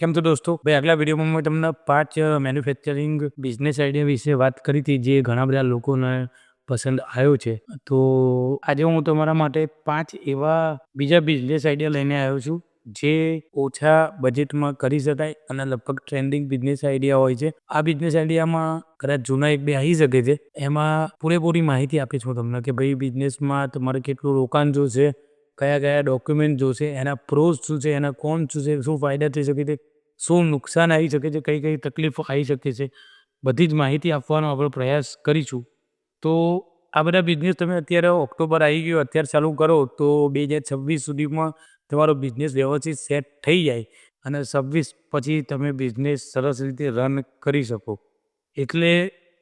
કેમ તો દોસ્તો, ભાઈ, આગલા વિડીયોમાં મેં તમને પાંચ મેન્યુફેક્ચરિંગ બિઝનેસ આઈડિયા વિશે વાત કરી હતી, જે ઘણા બધા લોકોને પસંદ આવ્યો છે. તો આજે હું તમારા માટે પાંચ એવા બીજા બિઝનેસ આઈડિયા લઈને આવ્યો છું, જે ઓછા બજેટમાં કરી શકાય અને લગભગ ટ્રેન્ડિંગ બિઝનેસ આઈડિયા હોય છે. આ બિઝનેસ આઈડિયામાં કદાચ જૂના એક બે આવી શકે છે. એમાં પૂરેપૂરી માહિતી આપીશ તમને કે ભાઈ બિઝનેસમાં તમારે કેટલું રોકાણ જોશે, કયા કયા ડોક્યુમેન્ટ જોશે, એના પ્રોઝ શું છે, એના કોન શું છે, શું ફાયદા થઈ શકે છે શું નુકસાન આવી શકે છે કઈ કઈ તકલીફો આવી શકે છે, બધી જ માહિતી આપવાનો આપણે પ્રયાસ કરીશું. તો આ બધા બિઝનેસ તમે અત્યારે ઓક્ટોબર આવી ગયો, અત્યારે ચાલુ કરો, તો બે હજાર છવ્વીસ સુધીમાં તમારો બિઝનેસ વ્યવસ્થિત સેટ થઈ જાય અને છવ્વીસ પછી તમે બિઝનેસ સરસ રીતે રન કરી શકો. એટલે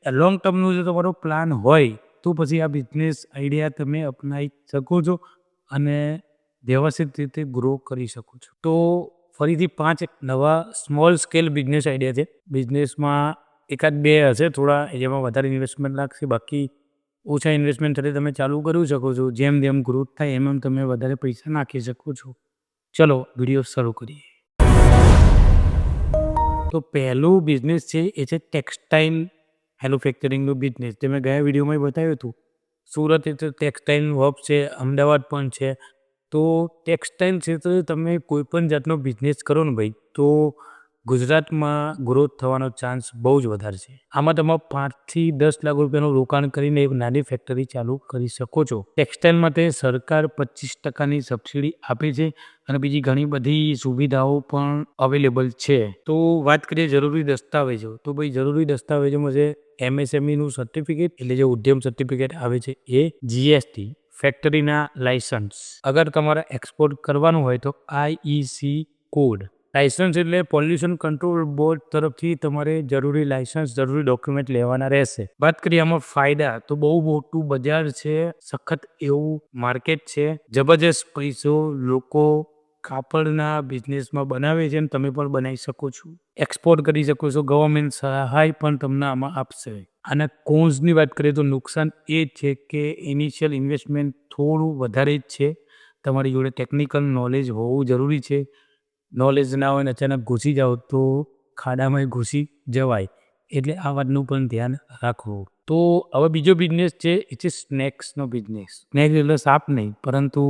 લોંગ ટર્મનું જો તમારો પ્લાન હોય, તો પછી આ બિઝનેસ આઈડિયા તમે અપનાવી શકો છો અને વ્યવસ્થિત રીતે ગ્રો કરી શકો છો. તો ફરીથી પાંચ નવા સ્મોલ સ્કેલ બિઝનેસ આઈડિયા છે. બિઝનેસમાં એકાદ બે હશે, થોડા જેમાં વધારે ઇન્વેસ્ટમેન્ટ લાગશે, બાકી ઓછા ઇન્વેસ્ટમેન્ટ સાથે તમે ચાલુ કરી શકો છો. જેમ જેમ ગ્રોથ થાય, એમ એમ તમે વધારે પૈસા નાખી શકો છો. ચલો વીડિયો શરૂ કરીએ. તો પહેલું બિઝનેસ છે, એ છે ટેક્સટાઇલ મેન્યુફેક્ચરિંગનું બિઝનેસ જે મેં ગયા વિડીયોમાં બતાવ્યું હતું. સુરત એ તો ટેક્સટાઇલ હબ છે, અમદાવાદ પણ છે. તો ટેક્સટાઇલ ક્ષેત્રે તમે કોઈ પણ જાતનો બિઝનેસ કરો ને ભાઈ, તો ગુજરાતમાં ગ્રોથ થવાનો ચાન્સ બહુ જ વધારે છે. આમાં તમે પાંચથી દસ લાખ રૂપિયાનું રોકાણ કરીને એક નાની ફેક્ટરી ચાલુ કરી શકો છો. ટેક્સટાઇલ માટે સરકાર પચીસ ટકાની સબસિડી આપે છે અને બીજી ઘણી બધી સુવિધાઓ પણ અવેલેબલ છે. તો વાત કરીએ જરૂરી દસ્તાવેજો. તો ભાઈ જરૂરી દસ્તાવેજોમાં છે એમએસએમઈનું સર્ટિફિકેટ એટલે જે ઉદ્યમ સર્ટિફિકેટ આવે છે એ જીએસટી ફેક્ટરીના લાયસન્સ અગર તમારે એક્સપોર્ટ કરવાનું હોય તો આઈઈસી કોડ. લાયસન્સ એટલે પોલ્યુશન કંટ્રોલ બોર્ડ તરફથી તમારે જરૂરી લાયસન્સ જરૂરી ડોક્યુમેન્ટ લેવાના રહેશે. વાત કરીએ આમાં ફાયદા, તો બહુ મોટું બજાર છે, સખત એવું માર્કેટ છે. જબરજસ્ત પૈસો લોકો કાપડના બિઝનેસમાં બનાવે છે અને તમે પણ બનાવી શકો છો. એક્સપોર્ટ કરી શકો છો, ગવર્મેન્ટ સહાય પણ તમને આમાં આપશે. અને કોન્સની વાત કરીએ તો નુકસાન એ છે કે ઇનિશિયલ ઇન્વેસ્ટમેન્ટ થોડું વધારે જ છે. તમારી જોડે ટેકનિકલ નોલેજ હોવું જરૂરી છે. નોલેજ ના હોય ને અચાનક ઘૂસી જાઓ તો ખાડામાં ઘૂસી જવાય. એટલે આ વાતનું પણ ધ્યાન રાખવું. તો હવે બીજો બિઝનેસ છે ઇટ ઇઝ સ્નેક્સનો બિઝનેસ સ્નેક્સ એટલે સાપ નહીં, પરંતુ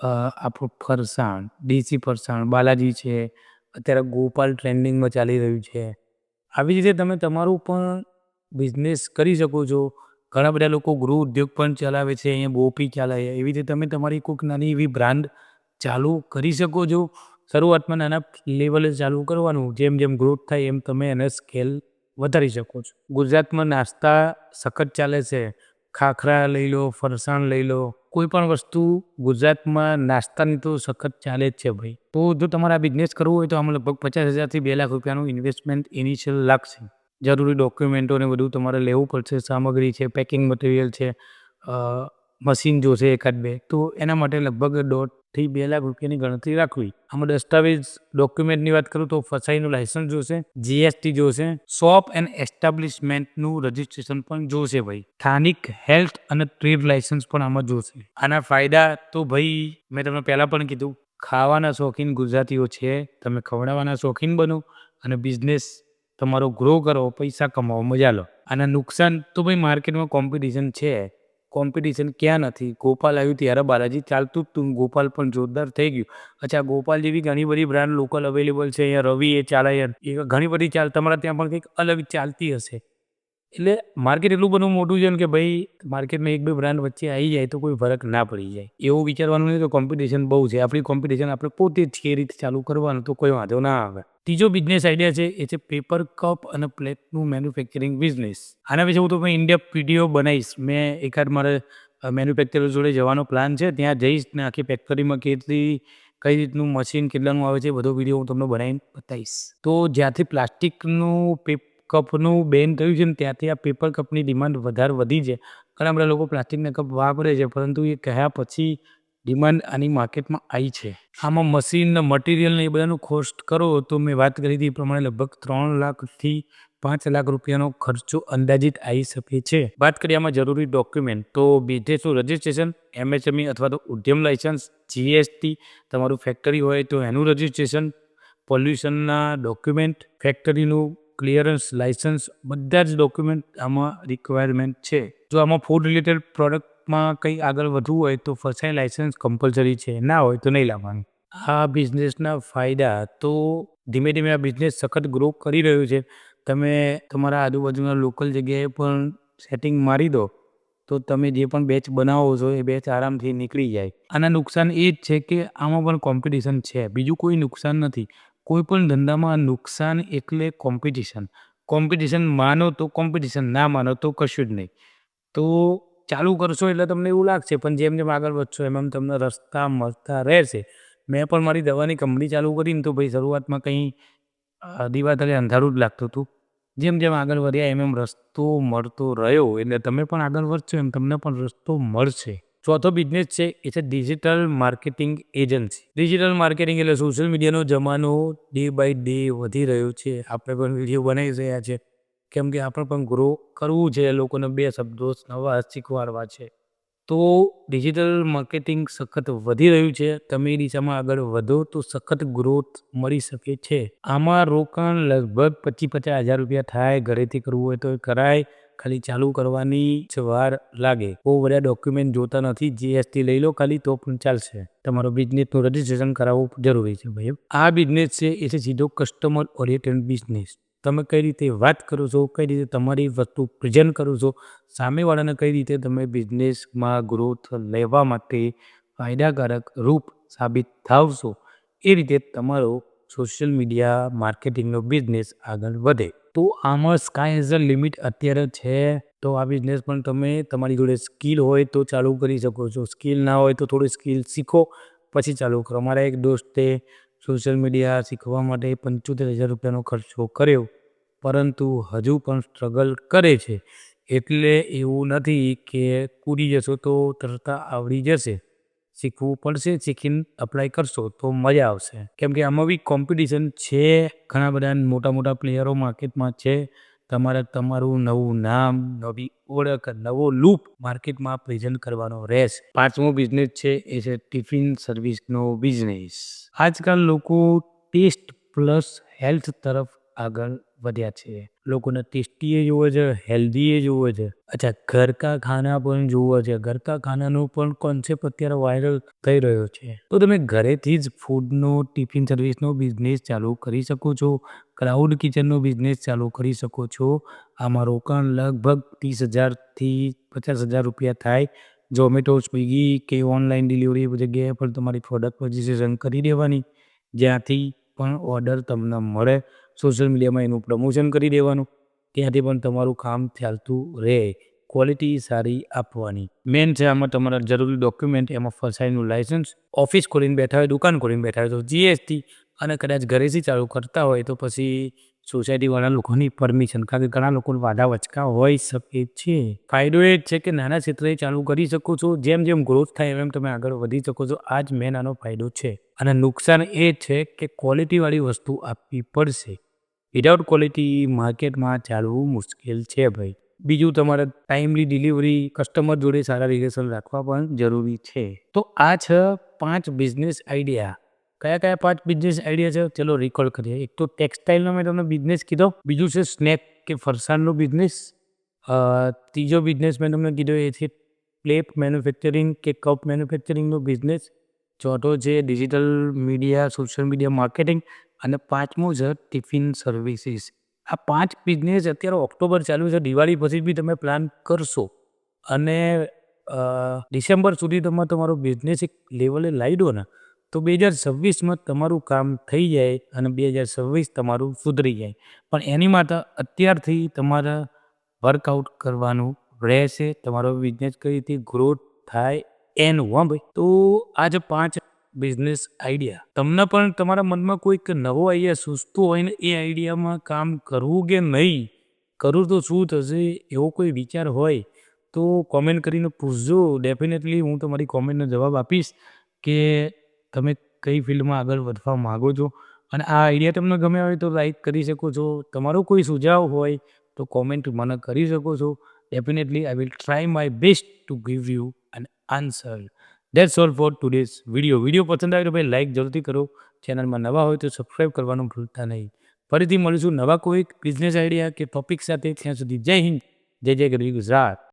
આપણું ફરસાણ, દેશી ફરસાણ, બાલાજી છે. અત્યારે ગોપાલ ટ્રેન્ડિંગમાં ચાલી રહ્યું છે. આવી રીતે તમે તમારું પણ બિઝનેસ કરી શકો છો. ઘણા બધા લોકો ગૃહ ઉદ્યોગ પણ ચલાવે છે, અહીંયા બોપી ચાલે એવી રીતે તમે તમારી કોઈક નાની એવી બ્રાન્ડ ચાલુ કરી શકો છો. શરૂઆતમાં નાના લેવલે ચાલુ કરવાનું, જેમ જેમ ગ્રોથ થાય એમ તમે એને સ્કેલ વધારી શકો છો. ગુજરાતમાં નાસ્તા સખત ચાલે છે. ખાખરા લઈ લો, ફરસાણ લઈ લો, કોઈ પણ વસ્તુ ગુજરાતમાં નાસ્તાની તો સખત ચાલે જ છે ભાઈ. તો જો તમારે આ બિઝનેસ કરવું હોય તો આમાં લગભગ પચાસ હજારથી બે લાખ રૂપિયાનું ઇન્વેસ્ટમેન્ટ ઇનિશિયલ લાગશે. જરૂરી ડોક્યુમેન્ટો ને બધું તમારે લેવું પડશે, સામગ્રી છે પેકિંગ મટીરિયલ છે મશીન જોશે એકાદ બે, તો એના માટે લગભગ દોઢથી બે લાખ રૂપિયાની ગણતરી રાખવી. આમાં દસ્તાવેજ ડોક્યુમેન્ટની વાત કરું તો ફસાઈનું લાયસન્સ જોશે જીએસટી જોશે શોપ એન્ડ એસ્ટાબ્લિશમેન્ટનું રજિસ્ટ્રેશન પણ જોશે ભાઈ. સ્થાનિક હેલ્થ અને ટ્રેડ લાયસન્સ પણ આમાં જોશે. આના ફાયદા તો ભાઈ, મેં તમને પહેલાં પણ કીધું, ખાવાના શોખીન ગુજરાતીઓ છે, તમે ખવડાવવાના શોખીન બનો અને બિઝનેસ તમારો ગ્રો કરો, પૈસા કમાવો, મજા લો. આના નુકસાન તો ભાઈ માર્કેટમાં કોમ્પિટિશન છે. કોમ્પિટિશન ક્યાં નથી? ગોપાલ આવ્યું ત્યારે બાલાજી, ચાલતું જ તું. ગોપાલ પણ જોરદાર થઈ ગયું. અચ્છા, ગોપાલ જેવી ઘણી બધી બ્રાન્ડ લોકલ અવેલેબલ છે. અહીંયા રવિ એ ચાલે એ ઘણી બધી ચાલ, તમારા ત્યાં પણ કંઈક અલગ ચાલતી હશે. એટલે માર્કેટ એટલું બધું મોટું છે કે ભાઈ માર્કેટમાં એક બે બ્રાન્ડ વચ્ચે આવી જાય તો કોઈ ફરક ના પડી જાય. એવું વિચારવાનું નહીં તો કોમ્પિટિશન બહુ છે. આપણી કોમ્પિટિશન આપણે પોતે જ કે રીતે ચાલુ કરવાનું તો કોઈ વાંધો ના આવે. ત્રીજો બિઝનેસ આઈડિયા છે, એ છે પેપર કપ અને પ્લેટનું મેન્યુફેક્ચરિંગ બિઝનેસ આના વિશે હું તો ઇન્ડિયા પીડીઓ બનાવીશ. મેં એકાદ મારે મેન્યુફેક્ચરર જોડે જવાનો પ્લાન છે. ત્યાં જઈશ ને આખી ફેક્ટરીમાં કેટલી, કઈ રીતનું મશીન કેટલાનું આવે છે બધો વીડિયો હું તમને બનાવીને બતાવીશ. તો જ્યાંથી પ્લાસ્ટિકનું પેપ કપનું બેન થયું છે ને ત્યાંથી આ પેપર કપની ડિમાન્ડ વધારે વધી છે. ઘણા બધા લોકો પ્લાસ્ટિકના કપ વાપરે છે, પરંતુ એ કહ્યા પછી ડિમાન્ડ આની માર્કેટમાં આવી છે. આમાં મશીનના મટીરિયલને એ બધાનું કોસ્ટ કરો તો મેં વાત કરી હતી એ પ્રમાણે લગભગ ત્રણ લાખથી પાંચ લાખ રૂપિયાનો ખર્ચો અંદાજિત આવી શકે છે. વાત કરીએ આમાં જરૂરી ડોક્યુમેન્ટ તો બિઝનેસનું રજિસ્ટ્રેશન એમએસએમઈ અથવા તો ઉદ્યમ લાઇસન્સ જીએસટી તમારું ફેક્ટરી હોય તો એનું રજિસ્ટ્રેશન પોલ્યુશનના ડોક્યુમેન્ટ ફેક્ટરીનું ક્લિયરન્સ લાઇસન્સ બધા જ ડોક્યુમેન્ટ આમાં રિક્વાયરમેન્ટ છે. જો આમાં ફૂડ રિલેટેડ પ્રોડક્ટમાં કંઈ આગળ વધવું હોય તો ફસાઈ લાઇસન્સ કમ્પલસરી છે. ના હોય તો નહીં લાવવાનું. આ બિઝનેસના ફાયદા તો ધીમે ધીમે આ બિઝનેસ સખત ગ્રો કરી રહ્યો છે. તમે તમારા આજુબાજુના લોકલ જગ્યાએ પણ સેટિંગ મારી દો, તો તમે જે પણ બેચ બનાવો છો એ બેચ આરામથી નીકળી જાય. આના નુકસાન એ જ છે કે આમાં પણ કોમ્પિટિશન છે. બીજું કોઈ નુકસાન નથી. કોઈ પણ ધંધામાં નુકસાન એટલે કોમ્પિટિશન કોમ્પિટિશન માનો તો કોમ્પિટિશન ના માનો તો કશું જ નહીં. તો ચાલુ કરશો એટલે તમને એવું લાગશે, પણ જેમ જેમ આગળ વધશો, એમ એમ તમને રસ્તા મળતા રહેશે. મેં પણ મારી દવાની કંપની ચાલુ કરીને તો ભાઈ શરૂઆતમાં કંઈ દિવાતળે અંધારું જ લાગતું હતું. જેમ જેમ આગળ વધ્યા, એમ એમ રસ્તો મળતો રહ્યો. એટલે તમે પણ આગળ વધશો, એમ તમને પણ રસ્તો મળશે. ચોથો બિઝનેસ છે, એ છે digital marketing agency digital marketing એટલે સોશિયલ મીડિયાનો જમાનો ડે બાય ડે વધી રહ્યો છે. આપણે પણ વીડિયો બનાવી રહ્યા છે. કેમ કે આપણે પણ ગ્રો કરવું છે, લોકોને બે શબ્દો નવા શીખવાડવા છે. તો ડિજિટલ માર્કેટિંગ સખત વધી રહ્યું છે. તમે એ દિશામાં આગળ વધો તો સખત ગ્રોથ મળી શકે છે. આમાં રોકાણ લગભગ પચીસ પચાસ હજાર રૂપિયા થાય, ઘરેથી કરવું હોય તો કરાય. ખાલી ચાલુ કરવાની જ વાર લાગે. બહુ બધા ડોક્યુમેન્ટ જોતા નથી. જીએસટી લઈ લો ખાલી તો પણ ચાલશે. તમારો બિઝનેસનું રજિસ્ટ્રેશન કરાવવું જરૂરી છે ભાઈ આ બિઝનેસ છે, એ છે સીધો કસ્ટમર ઓરિએન્ટેડ બિઝનેસ તમે કઈ રીતે વાત કરો છો, કઈ રીતે તમારી વસ્તુ પ્રેઝન્ટ કરો છો, સામેવાળાને કઈ રીતે તમે બિઝનેસમાં ગ્રોથ લેવા માટે ફાયદાકારક રૂપ સાબિત થાવશો એ રીતે તમારો સોશિયલ મીડિયા માર્કેટિંગનો બિઝનેસ આગળ વધે. તો આમાં સ્કાય એઝ અ લિમિટ અત્યારે છે, તો આ બિઝનેસ પણ તમે તમારી જોડે સ્કિલ હોય તો ચાલુ કરી શકો છો સ્કિલ ના હોય તો થોડી સ્કિલ શીખો, પછી ચાલુ કરો. મારા એક દોસ્તે સોશિયલ મીડિયા શીખવા માટે પંચોતેર હજાર રૂપિયાનો ખર્ચો કર્યો પરંતુ હજુ પણ સ્ટ્રગલ કરે છે. એટલે એવું નથી કે કૂદી જશો તો તરતા આવડી જશે. શીખવું પડશે, શીખીને અપ્લાય કરશો તો મજા આવશે. કેમ કે આમાં બી કોમ્પિટિશન છે, ઘણા બધા મોટા મોટા પ્લેયરો માર્કેટમાં છે. તમારે તમારું નવું નામ, નવી ઓળખ, નવો લૂપ માર્કેટમાં પ્રેઝન્ટ કરવાનો રહેશે. પાંચમો બિઝનેસ છે, એ છે ટિફિન સર્વિસનો બિઝનેસ આજકાલ લોકો ટેસ્ટ પ્લસ હેલ્થ તરફ આગળ વધ્યા છે. લોકોને ટેસ્ટીએ જોવે છે હેલ્ધીએ જોવે છે. અચ્છા ઘરકા ખાના પણ જોવે છે. ઘરકા ખાનાનો પણ કોન્સેપ્ટ અત્યારે વાયરલ થઈ રહ્યો છે. તો તમે ઘરેથી જ ફૂડનો ટિફિન સર્વિસનો બિઝનેસ ચાલુ કરી શકો છો. ક્લાઉડ કિચનનો બિઝનેસ ચાલુ કરી શકો છો. આમાં રોકાણ લગભગ ત્રીસ હજારથી પચાસ હજાર રૂપિયા થાય. ઝોમેટો સ્વિગી કે ઓનલાઈન ડિલિવરી જગ્યાએ પણ તમારી પ્રોડક્ટ રજિસ્ટ્રેશન કરી દેવાની. જ્યાંથી પણ ઓર્ડર તમને મળે. સોશિયલ મીડિયામાં એનું પ્રમોશન કરી દેવાનું. ત્યાંથી પણ તમારું કામ ચાલતું રહે. ક્વોલિટી સારી આપવાની. મેન છે આમાં તમારા જરૂરી ડોક્યુમેન્ટ એમાં ફસાઈનું લાઇસન્સ ઓફિસ ખોલીને બેઠા હોય, દુકાન ખોલીને બેઠા હોય, તો જીએસટી અને કદાચ ઘરેથી ચાલુ કરતા હોય, તો પછી સોસાયટીવાળા લોકોની પરમિશન કારણ કે ઘણા લોકોને વાદા વચકા હોઈ શકે છે. ફાયદો એ જ છે કે નાના ક્ષેત્રે ચાલુ કરી શકો છો. જેમ જેમ ગ્રોથ થાય, એમ એમ તમે આગળ વધી શકો છો. આ જ મેન આનો ફાયદો છે. અને નુકસાન એ છે કે ક્વોલિટીવાળી વસ્તુ આપવી પડશે. વિધાઉટ ક્વોલિટી માર્કેટમાં ચાલવું મુશ્કેલ છે ભાઈ. બીજું તમારે ટાઈમલી ડિલિવરી કસ્ટમર જોડે સારા રિલેશન રાખવા પણ જરૂરી છે. તો આ છે પાંચ બિઝનેસ આઈડિયા કયા કયા પાંચ બિઝનેસ આઈડિયા છે? ચલો રિકોર્ડ કરીએ. એક તો ટેક્સટાઇલનો મેં તમને બિઝનેસ કીધો. બીજું છે સ્નેક કે ફરસાણનો બિઝનેસ ત્રીજો બિઝનેસ મેં તમને કીધો એ છે પ્લેટ મેન્યુફેક્ચરિંગ કે કપ મેન્યુફેક્ચરિંગનો બિઝનેસ ચોથો છે digital media social media marketing અને પાંચમું છે ટિફિન સર્વિસીસ. આ પાંચ બિઝનેસ અત્યારે ઓક્ટોબર ચાલુ છે, દિવાળી પછી બી તમે પ્લાન કરશો. અને ડિસેમ્બર સુધી તમે તમારો બિઝનેસ એક લેવલે લાવી દો ને, તો બે હજાર છવ્વીસમાં તમારું કામ થઈ જાય અને બે હજાર છવ્વીસ તમારું સુધરી જાય. પણ એની માટે અત્યારથી તમારે વર્કઆઉટ કરવાનું રહેશે, તમારો બિઝનેસ કઈ રીતે ગ્રોથ થાય એનું, હા ભાઈ? તો આજે પાંચ બિઝનેસ આઈડિયા. તમને પણ તમારા મનમાં કોઈક નવો આઈડિયા સૂચતો હોય ને એ આઈડિયામાં કામ કરવું કે નહીં કરવું તો શું થશે એવો કોઈ વિચાર હોય તો કોમેન્ટ કરીને પૂછજો. ડેફિનેટલી હું તમારી કોમેન્ટનો જવાબ આપીશ કે તમે કઈ ફિલ્ડમાં આગળ વધવા માગો છો અને આ આઈડિયા તમને ગમે હોય તો લાઈક કરી શકો છો. તમારો કોઈ સુઝાવ હોય તો કોમેન્ટ મને કરી શકો છો. Definitely I will try my best to give you an answer that's all for today's video video પસંદ આવ્યો તો ભાઈ લાઈક જરૂરથી કરો. ચેનલમાં નવા હોય તો સબસ્ક્રાઈબ કરવાનું ભૂલતા નહીં. ફરીથી મળીશું નવા કોઈક બિઝનેસ આઈડિયા કે ટોપિક સાથે. ત્યાં સુધી જય હિન્દ. જય જય ગરવી ગુજરાત.